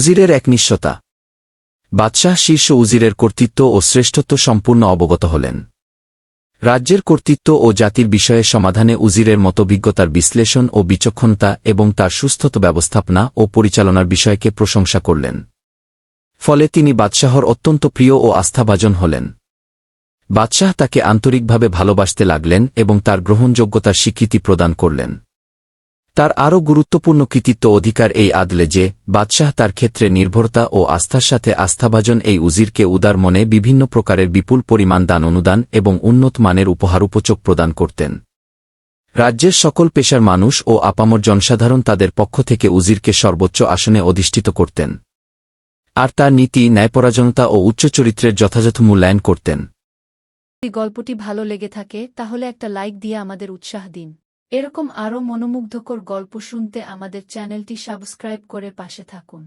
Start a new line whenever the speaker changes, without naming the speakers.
উজিরের এক একনিষ্ঠতা বাদশাহ শীর্ষ উজিরের কর্তৃত্ব ও শ্রেষ্ঠত্ব সম্পূর্ণ অবগত হলেন। রাজ্যের কর্তৃত্ব ও জাতির বিষয়ে সমাধানে উজিরের মতো বিজ্ঞতার বিশ্লেষণ ও বিচক্ষণতা এবং তার সুস্থত ব্যবস্থাপনা ও পরিচালনার বিষয়কে প্রশংসা করলেন। ফলে তিনি বাদশাহর অত্যন্ত প্রিয় ও আস্থাভাজন হলেন। বাদশাহ তাকে আন্তরিকভাবে ভালোবাসতে লাগলেন এবং তার গ্রহণযোগ্যতার স্বীকৃতি প্রদান করলেন। তার আরও গুরুত্বপূর্ণ কৃতিত্ব অধিকার এই আদলে যে, বাদশাহ তার ক্ষেত্রে নির্ভরতা ও আস্থার সাথে আস্থাভাজন এই উজিরকে উদার মনে বিভিন্ন প্রকারের বিপুল পরিমাণ দান অনুদান এবং উন্নত মানের উপহার উপচোক প্রদান করতেন। রাজ্যের সকল পেশার মানুষ ও আপামর জনসাধারণ তাদের পক্ষ থেকে উজিরকে সর্বোচ্চ আসনে অধিষ্ঠিত করতেন। আর তার নীতি ন্যায়পরাজনতা ও উচ্চ চরিত্রের যথাযথ মূল্যায়ন করতেন।
গল্পটি ভালো লেগে থাকে, তাহলে একটা লাইক দিয়ে আমাদের উৎসাহ দিন। এরকম আরও মনোমুগ্ধকর গল্প শুনতে আমাদের চ্যানেলটি সাবস্ক্রাইব করে পাশে থাকুন।